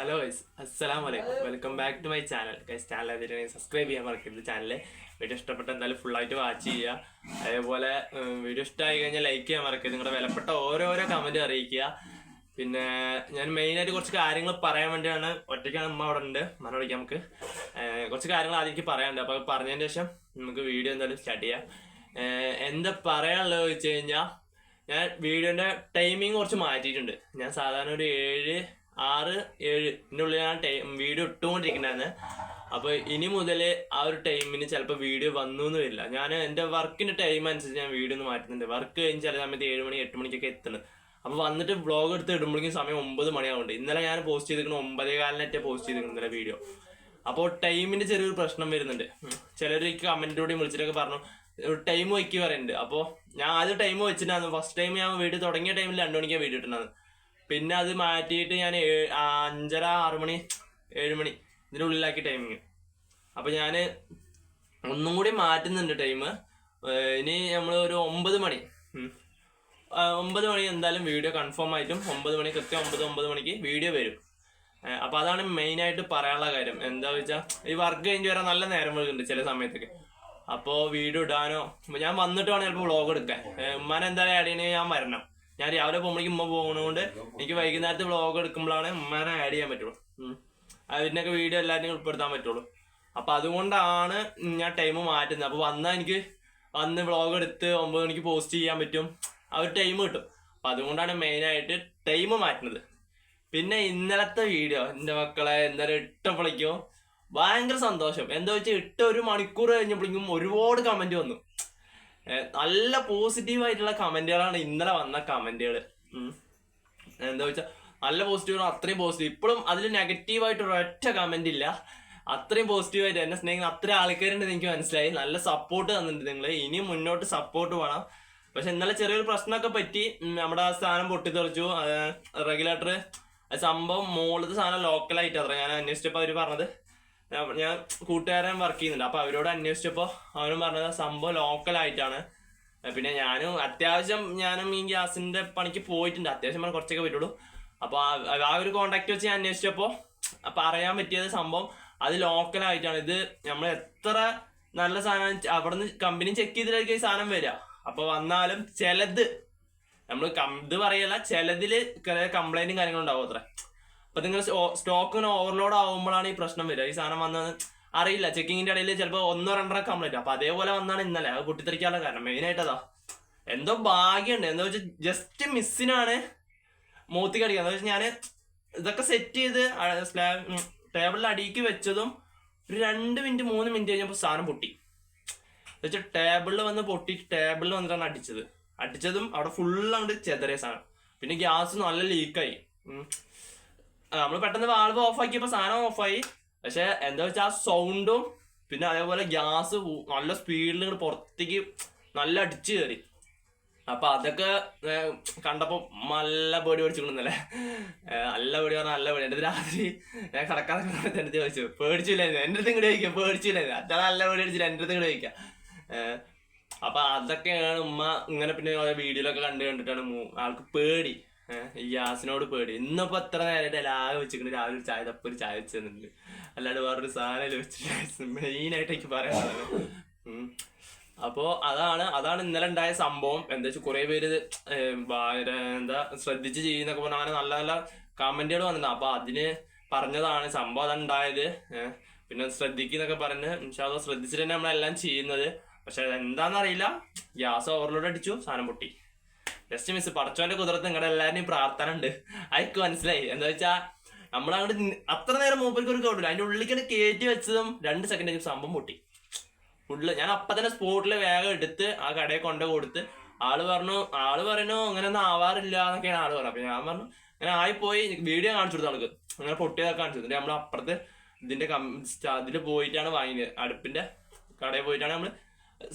Hello guys അസ്സലാം വലൈക്കും welcome back to my channel guys channel അതിനെ സബ്സ്ക്രൈബ് ചെയ്യാൻ മറക്കരുത് ചാനൽ വീഡിയോ ഇഷ്ടപ്പെട്ട എന്തായാലും ഫുൾ ആയിട്ട് വാച്ച് ചെയ്യുക. അതേപോലെ വീഡിയോ ഇഷ്ടമായി കഴിഞ്ഞാൽ ലൈക്ക് ചെയ്യാൻ മറക്കരുത്. നിങ്ങളുടെ വിലപ്പെട്ട ഓരോരോ കമന്റ് അറിയിക്കുക. പിന്നെ ഞാൻ മെയിനായിട്ട് കുറച്ച് കാര്യങ്ങൾ പറയാൻ വേണ്ടിയാണ്. ഒറ്റയ്ക്കാണ് അമ്മ അവിടെ ഉണ്ട്. മന വിളിക്കാം നമുക്ക്. കുറച്ച് കാര്യങ്ങൾ ആദ്യം എനിക്ക് പറയാനുണ്ട്. അപ്പോൾ പറഞ്ഞതിന് ശേഷം നമുക്ക് വീഡിയോ എന്തായാലും സ്റ്റാർട്ട് ചെയ്യാം. എന്താ പറയാനുള്ളത് വെച്ച് കഴിഞ്ഞാൽ ഞാൻ വീഡിയോന്റെ ടൈമിംഗ് കുറച്ച് മാറ്റിയിട്ടുണ്ട്. ഞാൻ സാധാരണ ഒരു ഏഴ് ആറ് ഏഴ് ഇതിന്റെ ഉള്ളിൽ ഞാൻ ടൈം വീഡിയോ ഇട്ടുകൊണ്ടിരിക്കുന്നതാണ് അപ്പോൾ ഇനി മുതൽ ആ ഒരു ടൈമിന് ചിലപ്പോൾ വീഡിയോ വന്നു എന്ന് വരില്ല. ഞാൻ എന്റെ വർക്കിന്റെ ടൈം അനുസരിച്ച് ഞാൻ വീഡിയോ ഒന്ന് മാറ്റുന്നുണ്ട്. വർക്ക് കഴിഞ്ഞ് ചില സമയത്ത് ഏഴ് മണി എട്ട് മണിക്കൊക്കെ എത്തുന്നത് അപ്പോൾ വന്നിട്ട് വ്ളോഗ് എടുത്ത് ഇടുമ്പോഴേക്കും സമയം ഒമ്പത് മണിയാവുന്നുണ്ട് ഇന്നലെ ഞാൻ പോസ്റ്റ് ചെയ്തിരിക്കുന്ന ഒമ്പതേ കാലിനറ്റേ പോസ്റ്റ് ചെയ്തിരിക്കുന്നത് ഇന്നലെ വീഡിയോ അപ്പോൾ ടൈമിന്റെ ചെറിയൊരു പ്രശ്നം വരുന്നുണ്ട്. ചിലർ കമന്റിലൂടെ വിളിച്ചിട്ടൊക്കെ പറഞ്ഞു ടൈം വയ്ക്കുക പറയുന്നുണ്ട്. അപ്പോൾ ഞാൻ ആദ്യം ടൈം വെച്ചിട്ടുണ്ടായിരുന്നു. ഫസ്റ്റ് ടൈം ഞാൻ വീഡിയോ തുടങ്ങിയ ടൈമിൽ രണ്ട് മണിക്കാണ് വീഡിയോ ഇട്ടുന്നത് പിന്നെ അത് മാറ്റിയിട്ട് ഞാൻ അഞ്ചര ആറ് മണി ഏഴ് മണി ഇതിന്റെ ഉള്ളിലാക്കി ടൈമിങ് അപ്പൊ ഞാൻ ഒന്നും കൂടി മാറ്റുന്നുണ്ട് ടൈം ഇനി നമ്മൾ ഒരു ഒമ്പത് മണി. ഒമ്പത് മണി എന്തായാലും വീഡിയോ കൺഫേം ആയിട്ടും ഒമ്പത് മണി കൃത്യം ഒമ്പത് ഒമ്പത് മണിക്ക് വീഡിയോ വരും. അപ്പം അതാണ് മെയിനായിട്ട് പറയാനുള്ള കാര്യം. എന്താ വെച്ചാൽ ഈ വർക്ക് കഴിഞ്ഞ് വരാൻ നല്ല നേരം വൈകുന്നുണ്ട് ചില സമയത്തൊക്കെ. അപ്പോൾ വീഡിയോ ഇടാനോ ഞാൻ വന്നിട്ട് വേണം ചിലപ്പോൾ വ്ളോഗ് എടുക്കാൻ. എന്തായാലും ആഡ് ചെയ്യണമെങ്കിൽ ഞാൻ വരണം. ഞാൻ രാവിലെ പോകുമ്പോഴേക്കും ഉമ്മ പോകുന്നതുകൊണ്ട് എനിക്ക് വൈകുന്നേരത്തെ വ്ളോഗ് എടുക്കുമ്പോഴാണ് ഉമ്മേനെ ആഡ് ചെയ്യാൻ പറ്റുള്ളൂ. അതിനൊക്കെ വീഡിയോ എല്ലാവരും ഉൾപ്പെടുത്താൻ പറ്റുള്ളൂ. അപ്പൊ അതുകൊണ്ടാണ് ഞാൻ ടൈം മാറ്റുന്നത്. അപ്പൊ വന്നാൽ എനിക്ക് വന്ന് വ്ളോഗ് എടുത്ത് ഒമ്പത് മണിക്ക് പോസ്റ്റ് ചെയ്യാൻ പറ്റും. ആ ഒരു ടൈം കിട്ടും. അപ്പൊ അതുകൊണ്ടാണ് മെയിനായിട്ട് ടൈം മാറ്റുന്നത്. പിന്നെ ഇന്നലത്തെ വീഡിയോ എന്റെ മക്കളെ എന്തായാലും ഇട്ടപ്പോഴേക്കോ ഭയങ്കര സന്തോഷം. എന്താ വെച്ചാൽ ഇട്ട ഒരു മണിക്കൂർ കഴിഞ്ഞപ്പോഴേക്കും ഒരുപാട് കമന്റ് വന്നു. നല്ല പോസിറ്റീവ് ആയിട്ടുള്ള കമന്റുകളാണ് ഇന്നലെ വന്ന കമന്റുകൾ എന്താ വെച്ചാൽ നല്ല പോസിറ്റീവ് അത്രയും പോസിറ്റീവ് ഇപ്പോഴും അതിൽ നെഗറ്റീവ് ആയിട്ട് ഒരൊറ്റ കമന്റ് ഇല്ല. അത്രയും പോസിറ്റീവ് ആയിട്ട് എന്നെ സ്നേഹിക്കുന്ന അത്ര ആൾക്കാരുണ്ട് എനിക്ക് മനസ്സിലായി. നല്ല സപ്പോർട്ട് തന്നിട്ടുണ്ട് നിങ്ങൾ ഇനിയും മുന്നോട്ട് സപ്പോർട്ട് വേണം. പക്ഷെ ഇന്നലെ ചെറിയൊരു പ്രശ്നമൊക്കെ പറ്റി. നമ്മുടെ ആ സാധനം പൊട്ടിത്തെറിച്ചു. റെഗുലേറ്റർ സംഭവം മുകളിലത്തെ സാധനം ലോക്കലായിട്ട് അത്ര. ഞാൻ അന്വേഷിച്ചപ്പോൾ അവർ പറഞ്ഞത്. ഞാൻ- കൂട്ടുകാരൻ വർക്ക് ചെയ്യുന്നുണ്ട്. അപ്പൊ അവരോട് അന്വേഷിച്ചപ്പോ അവനും പറഞ്ഞത് സംഭവം ലോക്കൽ ആയിട്ടാണ്. പിന്നെ ഞാനും അത്യാവശ്യം ഞാനും ഈ ഗ്യാസിന്റെ പണിക്ക് പോയിട്ടുണ്ട്. അത്യാവശ്യം പറഞ്ഞാൽ കുറച്ചൊക്കെ പറ്റുള്ളൂ. അപ്പൊ ആ- ആ ഒരു കോണ്ടാക്ട് വെച്ച് ഞാൻ അന്വേഷിച്ചപ്പോ അപ്പൊ അറിയാൻ പറ്റിയത് സംഭവം അത് ലോക്കൽ ആയിട്ടാണ്. ഇത് നമ്മൾ എത്ര നല്ല സാധനം അവിടെ നിന്ന് കമ്പനി ചെക്ക് ചെയ്തിട്ടായിരിക്കും ഈ സാധനം വരിക അപ്പൊ വന്നാലും ചിലത്. നമ്മൾ ഇത് പറയല്ല ചിലതിൽ കംപ്ലൈന്റും കാര്യങ്ങളും ഉണ്ടാവും അത്ര. അപ്പൊ നിങ്ങൾ സ്റ്റോക്കിന് ഓവർലോഡ് ആവുമ്പോഴാണ് ഈ പ്രശ്നം വരിക. ഈ സാധനം വന്നത് അറിയില്ല. ചെക്കിങ്ങിന്റെ ഇടയിൽ ചിലപ്പോൾ ഒന്നോ രണ്ടോ കംപ്ലൈന്റ് അപ്പൊ അതേപോലെ വന്നാണ് ഇന്നലെ. അത് പൊട്ടിത്തെറിക്കാനുള്ള കാരണം മെയിൻ ആയിട്ട് അതാ. എന്തോ ഭാഗ്യമുണ്ട്. എന്താ വെച്ചാൽ ജസ്റ്റ് മിസ്സിനാണ് മൂത്തി കടിക്കുക എന്താ വെച്ചാൽ ഞാൻ ഇതൊക്കെ സെറ്റ് ചെയ്ത് സ്ലാബ് ടേബിളിൽ അടിക്ക് വെച്ചതും ഒരു രണ്ട് മിനിറ്റ് മൂന്ന് മിനിറ്റ് കഴിഞ്ഞപ്പോൾ സാധനം പൊട്ടി. വെച്ചാൽ ടേബിളിൽ വന്ന് പൊട്ടി ടേബിളിൽ വന്നിട്ടാണ് അടിച്ചത്. അടിച്ചതും അവിടെ ഫുള്ള് അങ്ങോട്ട് ചെതറിയ സാധനം. പിന്നെ ഗ്യാസ് നല്ല ലീക്കായി നമ്മൾ പെട്ടെന്ന് വാൾവ് ഓഫ് ആക്കിയപ്പോ സാധനം ഓഫായി പക്ഷെ എന്താ വെച്ചാൽ ആ സൗണ്ടും പിന്നെ അതേപോലെ ഗ്യാസ് നല്ല സ്പീഡിൽ ഇങ്ങോട്ട് പുറത്തേക്ക് നല്ല അടിച്ചു കയറി അപ്പൊ അതൊക്കെ കണ്ടപ്പോ നല്ല പേടി പേടിച്ചിട്ടുണ്ടല്ലേ? നല്ല പേടി പറഞ്ഞാൽ നല്ല പേടി. എന്റെ രാത്രി ഞാൻ കടക്കാതെ എന്റെ അടുത്ത് ചോദിച്ചു പേടിച്ചില്ലായിരുന്നു? എന്റെ അടുത്ത് ഇങ്ങോട്ട് ചോദിക്കാം പേടിച്ചില്ലായിരുന്നു? അച്ഛൻ നല്ല പേടി അടിച്ചില്ല എന്റെ അടുത്ത് ഇങ്ങോട്ട് ചോദിക്കാം. അപ്പൊ അതൊക്കെയാണ് ഉമ്മ ഇങ്ങനെ പിന്നെ വീഡിയോയിലൊക്കെ കണ്ടു കണ്ടിട്ടാണ് ആൾക്ക് പേടി. ഈ ഗ്യാസിനോട് പേടി. ഇന്നിപ്പോ എത്ര നേരമായിട്ട് ലാഗ് വെച്ചിട്ട് രാവിലെ ഒരു ചായ തപ്പൊരു ചായ വെച്ചിട്ടുണ്ട് അല്ലാണ്ട് വേറൊരു സാധനം വെച്ചിട്ട് മെയിൻ ആയിട്ട് എനിക്ക് പറയാനുള്ളത്. അപ്പോ അതാണ് അതാണ് ഇന്നലെ ഉണ്ടായ സംഭവം. എന്താ വെച്ചാൽ കുറെ പേര് എന്താ ശ്രദ്ധിച്ച് ചെയ്യുന്നൊക്കെ പറഞ്ഞാൽ അങ്ങനെ നല്ല നല്ല കമന്റുകൾ വന്നിട്ടുണ്ട്. അപ്പൊ അതിന് പറഞ്ഞതാണ് സംഭവം അതുണ്ടായത് പിന്നെ ശ്രദ്ധിക്കുന്നൊക്കെ പറഞ്ഞ് ശ്രദ്ധിച്ചിട്ട് തന്നെ നമ്മളെല്ലാം ചെയ്യുന്നത്. പക്ഷെ എന്താണെന്നറിയില്ല ഗ്യാസ് ഓവർലോഡ് അടിച്ചു സാധനം പൊട്ടി. ജസ്റ്റ് മിസ് പടച്ചോന്റെ കുതിരത്ത് നിങ്ങളുടെ എല്ലാവരുടെയും പ്രാർത്ഥന ഉണ്ട്. അയക്ക് മനസ്സിലായി. എന്താ വെച്ചാ നമ്മളങ്ങോട്ട് അത്ര നേരം മൂപ്പർക്ക് ഒരു കൗണ്ടില്ല അതിന്റെ ഉള്ളിലേക്ക് കയറ്റി വെച്ചതും രണ്ട് സെക്കൻഡ് കഴിഞ്ഞ് സംഭവം പൊട്ടി. ഫുള്ള് ഞാൻ അപ്പൊ തന്നെ സ്പോട്ടിൽ വേഗം എടുത്ത് ആ കടയിൽ കൊണ്ടു കൊടുത്ത് ആൾ പറഞ്ഞു ആൾ പറഞ്ഞു അങ്ങനെ ഒന്നും ആവാറില്ല എന്നൊക്കെയാണ് ആൾ പറഞ്ഞത്. അപ്പൊ ഞാൻ പറഞ്ഞു അങ്ങനെ ആയിപ്പോയി വീഡിയോ കാണിച്ചു കൊടുത്തു ആൾക്ക്. അങ്ങനെ പൊട്ടിയതൊക്കെ കാണിച്ചു കൊടുത്തു. നമ്മൾ അപ്പുറത്ത് ഇതിന്റെ അതിൽ പോയിട്ടാണ് വാങ്ങിയത്. അടുപ്പിന്റെ കടയിൽ പോയിട്ടാണ് നമ്മൾ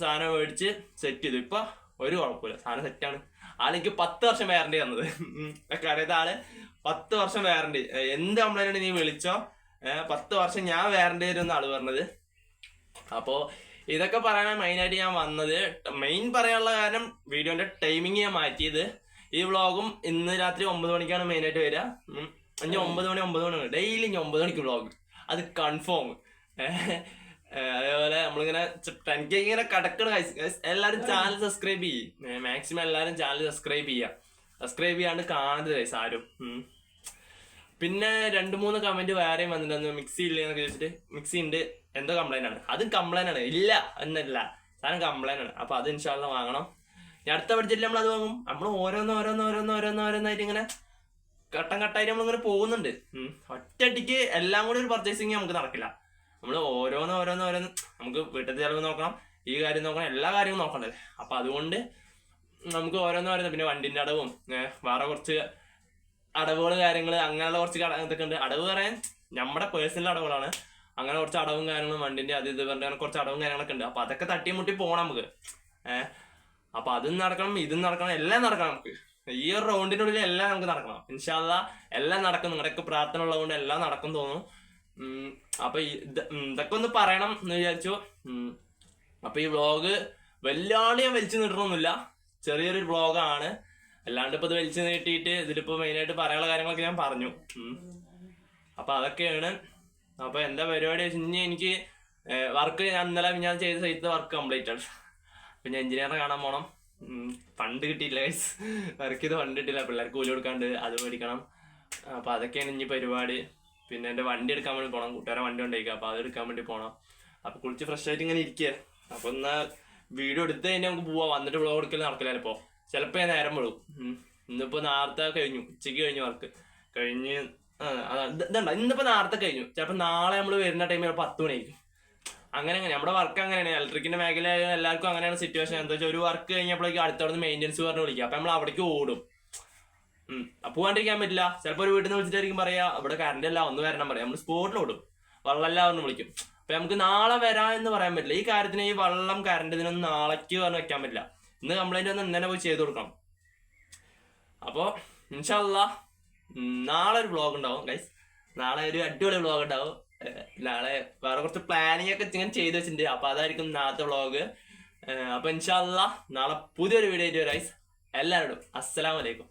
സാധനം മേടിച്ച് സെറ്റ് ചെയ്തു. ഇപ്പൊ ഒരു കുഴപ്പമില്ല. സാധനം സെറ്റാണ് ആളെനിക്ക് പത്ത് വർഷം വാറണ്ടി തന്നത്. കാരണം ആൾ പത്ത് വർഷം വാറണ്ടി എന്ത് കംപ്ലൈന്റ് നീ വിളിച്ചോ? പത്ത് വർഷം ഞാൻ വാറണ്ടി തരുമെന്ന് ആൾ പറഞ്ഞത്. അപ്പോ ഇതൊക്കെ പറയാനാണ് മെയിനായിട്ട് ഞാൻ വന്നത്. മെയിൻ പറയാനുള്ള കാരണം വീഡിയോന്റെ ടൈമിങ് ഞാൻ മാറ്റിയത്. ഈ വ്ളോഗും ഇന്ന് രാത്രി ഒമ്പത് മണിക്കാണ് മെയിനായിട്ട് വരിക. ഇനി ഒമ്പത് മണി ഒമ്പത് മണി. ഡെയിലി ഇനി ഒമ്പത് മണിക്ക് വ്ളോഗ് അത് കൺഫേം അതേപോലെ നമ്മളിങ്ങനെ ടെൻ കെ ഇങ്ങനെ കടക്കണ എല്ലാരും ചാനൽ സബ്സ്ക്രൈബ് ചെയ്യും. മാക്സിമം എല്ലാരും ചാനൽ സബ്സ്ക്രൈബ് ചെയ്യുക സബ്സ്ക്രൈബ് ചെയ്യാണ്ട് കാണരുത് guys ആരും. പിന്നെ രണ്ട് മൂന്ന് കമന്റ് വേറെയും വന്നിട്ടുണ്ട് മിക്സി ഇല്ല എന്നൊക്കെ ചോദിച്ചിട്ട് മിക്സി ഉണ്ട് എന്തോ കംപ്ലൈന്റ് ആണ്. അതും കംപ്ലൈന്റ് ആണ്. ഇല്ല എന്നല്ല സാധനം കംപ്ലൈന്റ് ആണ്. അപ്പൊ അത് ഇൻഷാല്ല വാങ്ങണം. ഞാൻ അടുത്ത ബഡ്ജറ്റിൽ നമ്മൾ അത് വാങ്ങും. നമ്മൾ ഓരോന്ന് ഓരോന്ന് ഓരോന്ന് ഓരോന്ന് ഓരോന്നായിട്ട് ഇങ്ങനെ ഘട്ടം ഘട്ടമായിട്ട് നമ്മളിങ്ങനെ പോകുന്നുണ്ട്. ഒറ്റടിക്ക് ഒറ്റയടിക്ക് എല്ലാം കൂടി ഒരു പർച്ചേസിങ് നമുക്ക് നടക്കില്ല. നമ്മൾ ഓരോന്ന് ഓരോന്ന് ഓരോന്ന് നമുക്ക് വീട്ടിൽ ചിലവ് നോക്കണം ഈ കാര്യം നോക്കണം എല്ലാ കാര്യവും നോക്കണ്ടേ അപ്പൊ അതുകൊണ്ട് നമുക്ക് ഓരോന്ന് ഓരോന്ന് പിന്നെ വണ്ടിന്റെ അടവും വേറെ കുറച്ച് അടവുകൾ കാര്യങ്ങൾ അങ്ങനെയുള്ള കുറച്ച് ഇതൊക്കെ ഉണ്ട്. അടവ് പറയാൻ നമ്മുടെ പേഴ്സണൽ അടവുകളാണ്. അങ്ങനെ കുറച്ച് അടവും കാര്യങ്ങളും വണ്ടിന്റെ അത് ഇത് പറഞ്ഞ കുറച്ച് അടവും കാര്യങ്ങളൊക്കെ ഉണ്ട്. അപ്പൊ അതൊക്കെ തട്ടി മുട്ടി പോകണം നമുക്ക്. ഏഹ് അപ്പൊ അതും നടക്കണം ഇതും നടക്കണം എല്ലാം നടക്കണം നമുക്ക്. ഈ ഒരു റൗണ്ടിനുള്ളിൽ എല്ലാം നമുക്ക് നടക്കണം. ഇൻഷാല്ല എല്ലാം നടക്കും. നിങ്ങളുടെയൊക്കെ പ്രാർത്ഥന ഉള്ളതുകൊണ്ട് എല്ലാം നടക്കും തോന്നുന്നു. ഉം, അപ്പൊ ഇതൊക്കെ ഒന്ന് പറയണം എന്ന് വിചാരിച്ചു. അപ്പൊ ഈ വ്ളോഗ് വല്ലാണ്ട് ഞാൻ വലിച്ചു നീട്ടണമൊന്നുമില്ല ചെറിയൊരു വ്ളോഗാണ് അല്ലാണ്ട് ഇപ്പൊ ഇത് വലിച്ചു നീട്ടിയിട്ട് ഇതിലിപ്പോ മെയിനായിട്ട് പറയാനുള്ള കാര്യങ്ങളൊക്കെ ഞാൻ പറഞ്ഞു. അപ്പൊ അതൊക്കെയാണ്. അപ്പൊ എന്താ പരിപാടി ഇനി എനിക്ക് വർക്ക് ഞാൻ ഇന്നലെ ഞാൻ ചെയ്ത സൈറ്റ് വർക്ക് കംപ്ലീറ്റ് ആണ്. പിന്നെ എഞ്ചിനീയറെ കാണാൻ പോണം. ഫണ്ട് കിട്ടിയില്ല വർക്ക് ചെയ്ത് ഫണ്ട് കിട്ടിയില്ല. പിള്ളേർക്ക് കൂലി കൊടുക്കാണ്ട് അത് മേടിക്കണം. അപ്പൊ അതൊക്കെയാണ് ഇനി പരിപാടി. പിന്നെ എന്റെ വണ്ടി എടുക്കാൻ വേണ്ടി പോണം. കൂട്ടുകാരെ വണ്ടി ഉണ്ടായിരിക്കുക അപ്പൊ അത് എടുക്കാൻ വേണ്ടി പോണം. അപ്പൊ കുളിച്ച് ഫ്രഷ് ആയിട്ട് ഇങ്ങനെ ഇരിക്കുക അപ്പൊ എന്നാ വീഡിയോ എടുത്ത് കഴിഞ്ഞാൽ നമുക്ക് പോവാം. വന്നിട്ട് വ്ളോഗ് എടുക്കൽ നടക്കില്ല ചിലപ്പോ. ചിലപ്പോ ഞാൻ നേരം വിടും. ഇന്നിപ്പോ നേരത്തെ കഴിഞ്ഞു. ഉച്ചയ്ക്ക് കഴിഞ്ഞു വർക്ക് കഴിഞ്ഞ് ഇതുണ്ട? ഇന്നിപ്പോ നേരത്തെ കഴിഞ്ഞു. ചിലപ്പോ നാളെ നമ്മൾ വരുന്ന ടൈമിൽ ചിലപ്പോ പത്ത് മണിയായിരിക്കും. അങ്ങനെ അങ്ങനെ നമ്മുടെ വർക്ക് അങ്ങനെയാണ്. ഇലക്ട്രിക്കിന്റെ മേഖല എല്ലാവർക്കും അങ്ങനെയാണ് സിറ്റുവേഷൻ എന്താ വെച്ചാൽ ഒരു വർക്ക് കഴിഞ്ഞപ്പോഴേക്കും അടുത്തവിടെ മെയിന്റെനൻസ് പറഞ്ഞ് വിളിക്കുക അപ്പൊ നമ്മൾ അവിടേക്ക് ഓടും. പോകാണ്ടിരിക്കാൻ പറ്റില്ല. ചിലപ്പോൾ ഒരു വീട്ടിൽ നിന്ന് വിളിച്ചിട്ടായിരിക്കും പറയാ ഇവിടെ കറണ്ട് അല്ല ഒന്ന് വരണം പറയാം. നമ്മൾ സ്പോട്ടിൽ ഓടും. വെള്ളമല്ല എന്ന് വിളിക്കും. അപ്പൊ നമുക്ക് നാളെ വരാ എന്ന് പറയാൻ പറ്റില്ല. ഈ കാര്യത്തിന് ഈ വെള്ളം കറണ്ട് ഇതിനൊന്നും നാളേക്ക് പറഞ്ഞ് വെക്കാൻ പറ്റില്ല. ഇന്ന് കംപ്ലൈന്റ് ഒന്ന് ഇന്നലെ പോയി ചെയ്ത് കൊടുക്കണം. അപ്പോ ഇൻഷാല്ല നാളെ ഒരു വ്ളോഗ് ഉണ്ടാവും ഗൈസ് നാളെ ഒരു അടിപൊളി വ്ളോഗ് ഉണ്ടാവും. നാളെ വേറെ കുറച്ച് പ്ലാനിങ് ഒക്കെ ഇങ്ങനെ ചെയ്ത് വെച്ചിട്ടുണ്ട്. അപ്പൊ അതായിരിക്കും നാളത്തെ വ്ളോഗ് അപ്പൊ ഇൻഷാല്ല നാളെ പുതിയൊരു വീഡിയോ ആയിട്ട് ഗൈസ് എല്ലാവരോടും അസ്സലാമലൈക്കും